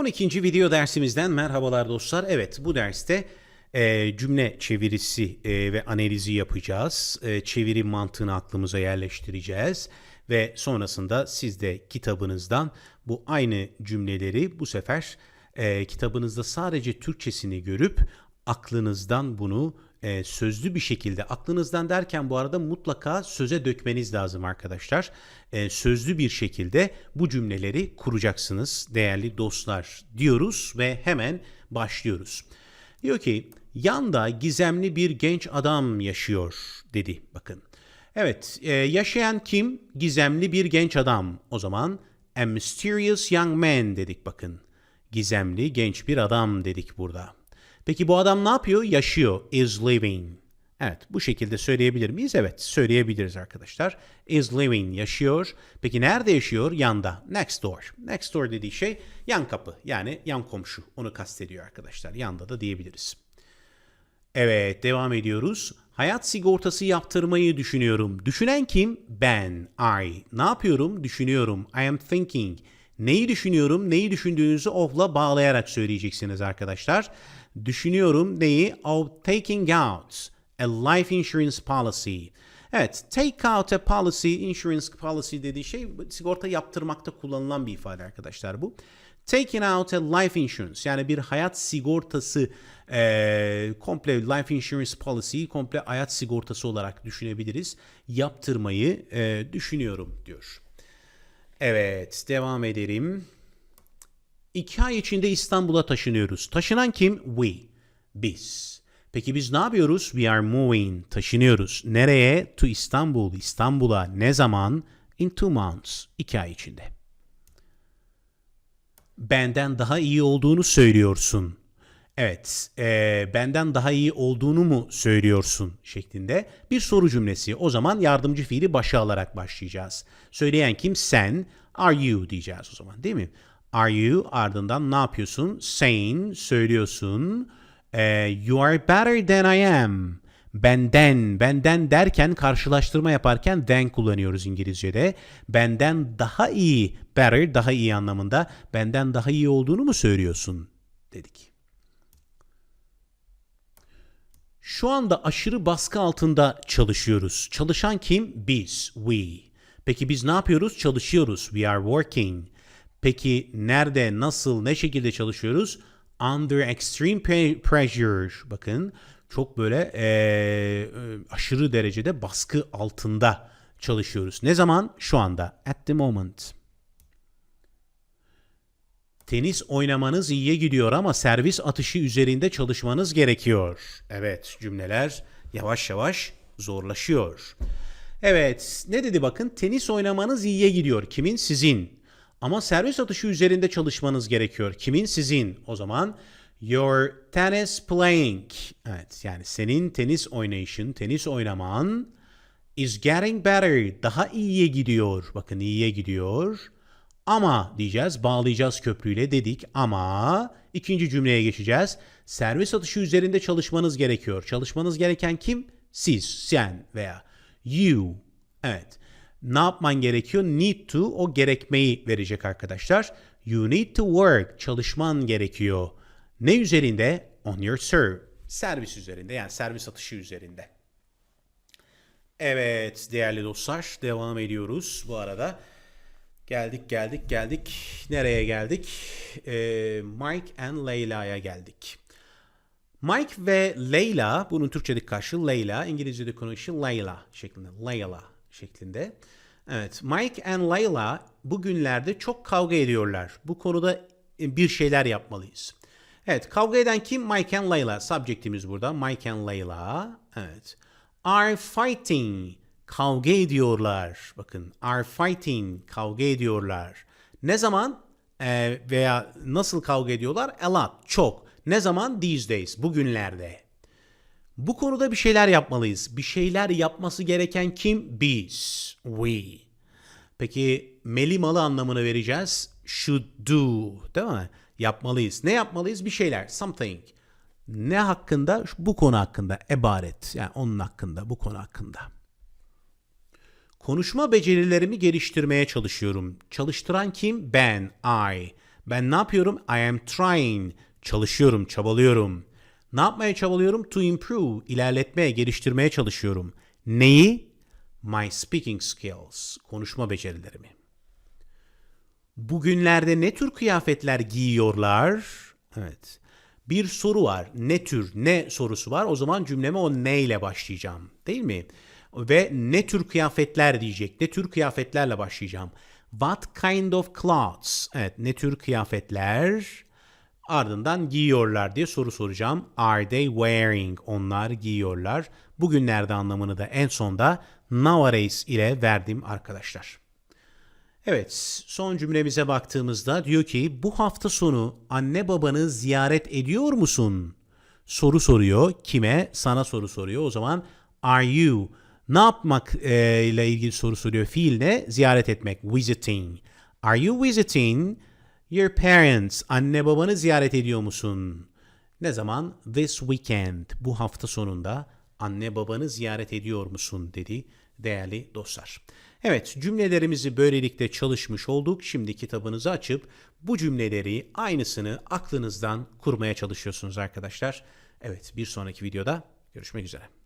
12. video dersimizden merhabalar dostlar. Evet bu derste e, cümle çevirisi e, ve analizi yapacağız. E, çeviri mantığını aklımıza yerleştireceğiz. Ve sonrasında siz de kitabınızdan bu aynı cümleleri bu sefer e, kitabınızda sadece Türkçesini görüp aklınızdan bunu e, sözlü bir şekilde aklınızdan derken bu arada mutlaka söze dökmeniz lazım arkadaşlar. E, sözlü bir şekilde bu cümleleri kuracaksınız değerli dostlar diyoruz ve hemen başlıyoruz. Diyor ki yanda gizemli bir genç adam yaşıyor dedi bakın. Evet e, yaşayan kim? Gizemli bir genç adam. O zaman a mysterious young man dedik bakın. Gizemli genç bir adam dedik burada. Peki bu adam ne yapıyor? Yaşıyor. Is living. Evet bu şekilde söyleyebilir miyiz? Evet söyleyebiliriz arkadaşlar. Is living yaşıyor. Peki nerede yaşıyor? Yanda. Next door. Next door dediği şey yan kapı yani yan komşu. Onu kastediyor arkadaşlar. Yanda da diyebiliriz. Evet devam ediyoruz. Hayat sigortası yaptırmayı düşünüyorum. Düşünen kim? Ben, I. Ne yapıyorum? Düşünüyorum. I am thinking. Neyi düşünüyorum? Neyi düşündüğünüzü of'la bağlayarak söyleyeceksiniz arkadaşlar. Düşünüyorum neyi? Of taking out a life insurance policy. Evet, take out a policy, insurance policy dediği şey sigorta yaptırmakta kullanılan bir ifade arkadaşlar bu. Taking out a life insurance yani bir hayat sigortası e, komple life insurance policy komple hayat sigortası olarak düşünebiliriz. Yaptırmayı e, düşünüyorum diyor. Evet devam edelim. İki ay içinde İstanbul'a taşınıyoruz. Taşınan kim? We. Biz. Peki biz ne yapıyoruz? We are moving. Taşınıyoruz. Nereye? To İstanbul. İstanbul'a. Ne zaman? In two months. İki ay içinde. Benden daha iyi olduğunu söylüyorsun. Evet, e, benden daha iyi olduğunu mu söylüyorsun şeklinde bir soru cümlesi. O zaman yardımcı fiili başa alarak başlayacağız. Söyleyen kim? Sen. Are you diyeceğiz o zaman değil mi? Are you ardından ne yapıyorsun? Saying, söylüyorsun. E, you are better than I am. Benden, benden derken karşılaştırma yaparken than kullanıyoruz İngilizce'de. Benden daha iyi, better daha iyi anlamında. Benden daha iyi olduğunu mu söylüyorsun dedik. Şu anda aşırı baskı altında çalışıyoruz. Çalışan kim? Biz, we. Peki biz ne yapıyoruz? Çalışıyoruz. We are working. Peki nerede, nasıl, ne şekilde çalışıyoruz? Under extreme pressure. Bakın çok böyle eee, aşırı derecede baskı altında çalışıyoruz. Ne zaman? Şu anda. At the moment. Tenis oynamanız iyiye gidiyor ama servis atışı üzerinde çalışmanız gerekiyor. Evet cümleler yavaş yavaş zorlaşıyor. Evet ne dedi bakın tenis oynamanız iyiye gidiyor. Kimin? Sizin. Ama servis atışı üzerinde çalışmanız gerekiyor. Kimin? Sizin. O zaman your tennis playing. Evet yani senin tenis oynayışın, tenis oynaman is getting better. Daha iyiye gidiyor. Bakın iyiye gidiyor. Ama diyeceğiz, bağlayacağız köprüyle dedik ama ikinci cümleye geçeceğiz. Servis atışı üzerinde çalışmanız gerekiyor. Çalışmanız gereken kim? Siz, sen veya you. Evet. Ne yapman gerekiyor? Need to o gerekmeyi verecek arkadaşlar. You need to work. Çalışman gerekiyor. Ne üzerinde? On your serve. Servis üzerinde yani servis atışı üzerinde. Evet değerli dostlar devam ediyoruz bu arada. Geldik geldik geldik. Nereye geldik? Ee, Mike and Leyla'ya geldik. Mike ve Leyla, bunun Türkçedeki karşılığı Leyla, İngilizce'de konuşuyor Leyla şeklinde. Leyla şeklinde. Evet, Mike and Leyla bugünlerde çok kavga ediyorlar. Bu konuda bir şeyler yapmalıyız. Evet, kavga eden kim? Mike and Leyla. Subjectimiz burada. Mike and Leyla. Evet. Are fighting. Kavga ediyorlar. Bakın, are fighting. Kavga ediyorlar. Ne zaman Ee, veya nasıl kavga ediyorlar? A lot. Çok. Ne zaman? These days. Bugünlerde. Bu konuda bir şeyler yapmalıyız. Bir şeyler yapması gereken kim? Biz. We. Peki melimalı anlamını vereceğiz. Should do. Değil mi? Yapmalıyız. Ne yapmalıyız? Bir şeyler. Something. Ne hakkında? Bu konu hakkında. Ebaret. Yani onun hakkında. Bu konu hakkında. Konuşma becerilerimi geliştirmeye çalışıyorum. Çalıştıran kim? Ben, I. Ben ne yapıyorum? I am trying. Çalışıyorum, çabalıyorum. Ne yapmaya çabalıyorum? To improve. ilerletmeye, geliştirmeye çalışıyorum. Neyi? My speaking skills. Konuşma becerilerimi. Bugünlerde ne tür kıyafetler giyiyorlar? Evet. Bir soru var. Ne tür, ne sorusu var. O zaman cümleme o ne ile başlayacağım. Değil mi? Ve ne tür kıyafetler diyecek. Ne tür kıyafetlerle başlayacağım. What kind of clothes? Evet, ne tür kıyafetler? Ardından giyiyorlar diye soru soracağım. Are they wearing? Onlar giyiyorlar. Bugünlerde anlamını da en sonda nowadays ile verdim arkadaşlar. Evet, son cümlemize baktığımızda diyor ki bu hafta sonu anne babanı ziyaret ediyor musun? Soru soruyor. Kime? Sana soru soruyor. O zaman are you? Ne yapmak e, ile ilgili soru soruyor. Fiil ne? Ziyaret etmek. Visiting. Are you visiting your parents? Anne babanı ziyaret ediyor musun? Ne zaman? This weekend. Bu hafta sonunda anne babanı ziyaret ediyor musun dedi değerli dostlar. Evet cümlelerimizi böylelikle çalışmış olduk. Şimdi kitabınızı açıp bu cümleleri aynısını aklınızdan kurmaya çalışıyorsunuz arkadaşlar. Evet bir sonraki videoda görüşmek üzere.